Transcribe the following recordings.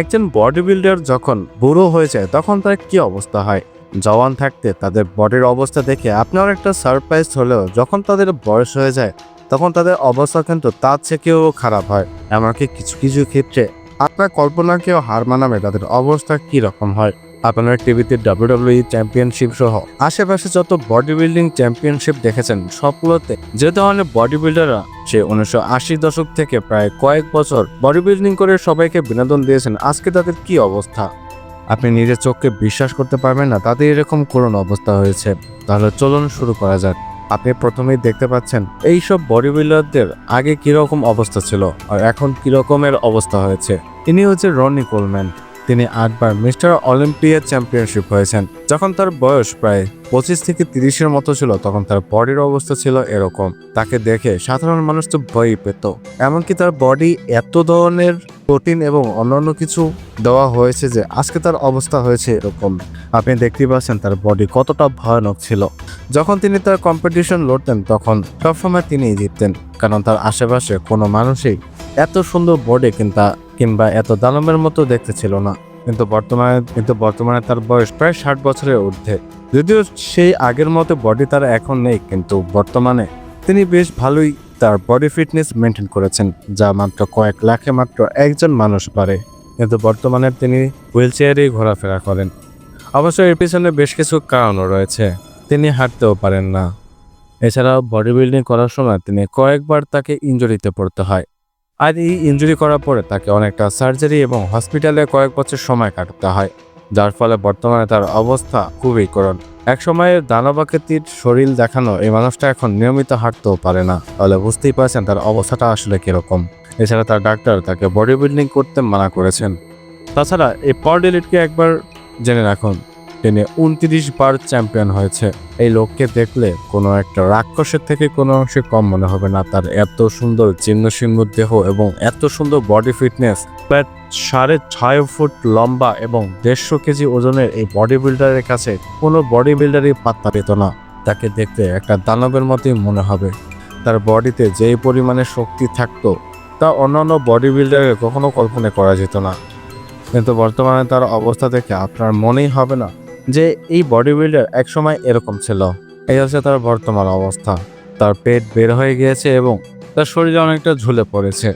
একজন body builder যখন বুড়ো হয়ে যায়, তখন তার কি অবস্থা হয়? জওয়ান থাকতে তাদের বডির অবস্থা দেখে আপনার একটা সারপ্রাইজ হলেও যখন তাদের বয়স হয়ে যায়, তখন তাদের অবস্থা কিন্তু তার থেকেও খারাপ হয়। এমনকি কিছু কিছু ক্ষেত্রে আপনার কল্পনাকেও হার মানাবে, তাদের অবস্থা কি রকম হয়? আপনারা টিভিতে ডাব্লিউডাব্লিউই চ্যাম্পিয়নশিপ সহ আশেপাশে যত বডি বিল্ডিং চ্যাম্পিয়নশিপ দেখেছেন, সবগুলোতে যে ধরনের বডি বিল্ডাররা সে উনিশশো আশি দশক থেকে প্রায় কয়েক বছর বডি বিল্ডিং করে সবাইকে বিনোদন দিয়েছেন, আজকে তাদের কি অবস্থা? আপনি নিজের চোখকে বিশ্বাস করতে পারবেন না, তাদের এরকম করুণ অবস্থা হয়েছে। তাহলে চলুন শুরু করা যাক। আপনি প্রথমেই দেখতে পাচ্ছেন এই সব বডি বিল্ডারদের আগে কীরকম অবস্থা ছিল, আর এখন কিরকমের অবস্থা হয়েছে। ইনি হচ্ছে রনি কোলম্যান। তিনি আটবার মিস্টার অলিম্পিয়া চ্যাম্পিয়নশিপ হয়েছেন। যখন তার বয়স প্রায় পঁচিশ থেকে তিরিশের মতো ছিল, তখন তার বডির অবস্থা ছিল এরকম। তাকে দেখে সাধারণ মানুষ তো ভয়ই পেত। এমনকি তার বডি এত ধরনের প্রোটিন এবং অন্যান্য কিছু দেওয়া হয়েছে যে আজকে তার অবস্থা হয়েছে এরকম। আপনি দেখতেই পাচ্ছেন তার বডি কতটা ভয়ানক ছিল। যখন তিনি তার কম্পিটিশন লড়তেন, তখন সবসময় তিনিই জিততেন, কারণ তার আশেপাশে কোনো মানুষই এত সুন্দর বডি কিংবা কিংবা এত দানবের মতো দেখতে ছিল না। কিন্তু বর্তমানে কিন্তু বর্তমানে তার বয়স প্রায় ষাট বছরের ঊর্ধ্বে। যদিও সেই আগের মতো বডি তার এখন নেই, কিন্তু বর্তমানে তিনি বেশ ভালোই তার বডি ফিটনেস মেনটেন করেছেন, যা মাত্র কয়েক লাখে মাত্র একজন মানুষ পারে। কিন্তু বর্তমানে তিনি হুইল চেয়ারেই ঘোরাফেরা করেন। অবশ্য এর পিছনে বেশ কিছু কারণও রয়েছে। তিনি হাঁটতেও পারেন না। এছাড়াও বডি বিল্ডিং করার সময় তিনি কয়েকবার তাকে ইঞ্জুরিতে পড়তে হয়। আর এই ইঞ্জুরি করার পরে তাকে অনেকটা সার্জারি এবং হসপিটালে কয়েক বছর সময় কাটাতে হয়। যার ফলে বর্তমানে তার অবস্থা খুবই করুণ। এক সময়ের দানবাকৃতির শরীর দেখানো এই মানুষটা এখন নিয়মিত হাঁটতেও পারে না। তাহলে বুঝতেই পারছেন তার অবস্থাটা আসলে কীরকম। এছাড়া তার ডাক্তার তাকে বডি বিল্ডিং করতে মানা করেছেন। তাছাড়া এই পর ডিলিটকে একবার জেনে রাখুন, তিনি উনত্রিশ বার চ্যাম্পিয়ন হয়েছে। এই লোককে দেখলে কোনো একটা রাক্ষসের থেকে কোনো অংশে কম মনে হবে না। তার এত সুন্দর চিহ্ন চিহ্ন দেহ এবং এত সুন্দর বডি ফিটনেস প্রায় সাড়ে ছয় ফুট লম্বা এবং দেড়শো কেজি ওজনের এই বডি বিল্ডারের কাছে কোনো বডি বিল্ডারই পাত্তা পেত না। তাকে দেখতে একটা দানবের মতোই মনে হবে। তার বডিতে যেই পরিমাণে শক্তি থাকতো, তা অন্যান্য বডি বিল্ডারের কখনো কল্পনা করা যেত না। কিন্তু বর্তমানে তার অবস্থা দেখে আপনার মনেই হবে না যে এই বডি বিল্ডার একসময় এরকম ছিল। এই হচ্ছে তার বর্তমান অবস্থা। তার পেট বের হয়ে গিয়েছে এবং তার শরীরে অনেকটা ঝুলে পড়েছে।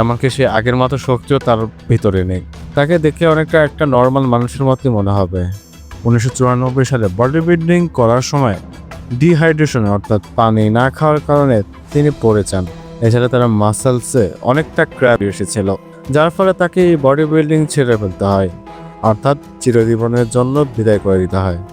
এমনকি সে আগের মতো শক্তিও তার ভিতরে নেই। তাকে দেখে অনেকটা একটা নর্মাল মানুষের মতোই মনে হবে। উনিশশো চুরানব্বই সালে বডি বিল্ডিং করার সময় ডিহাইড্রেশন অর্থাৎ পানি না খাওয়ার কারণে তিনি পড়ে যান। এছাড়া তার মাসেলসে অনেকটা ক্র্যাপ এসেছিল, যার ফলে তাকে এই বডি বিল্ডিং ছেড়ে ফেলতে হয়, অর্থাৎ চিরজীবনের জন্য বিদায় করে দিতে হয়।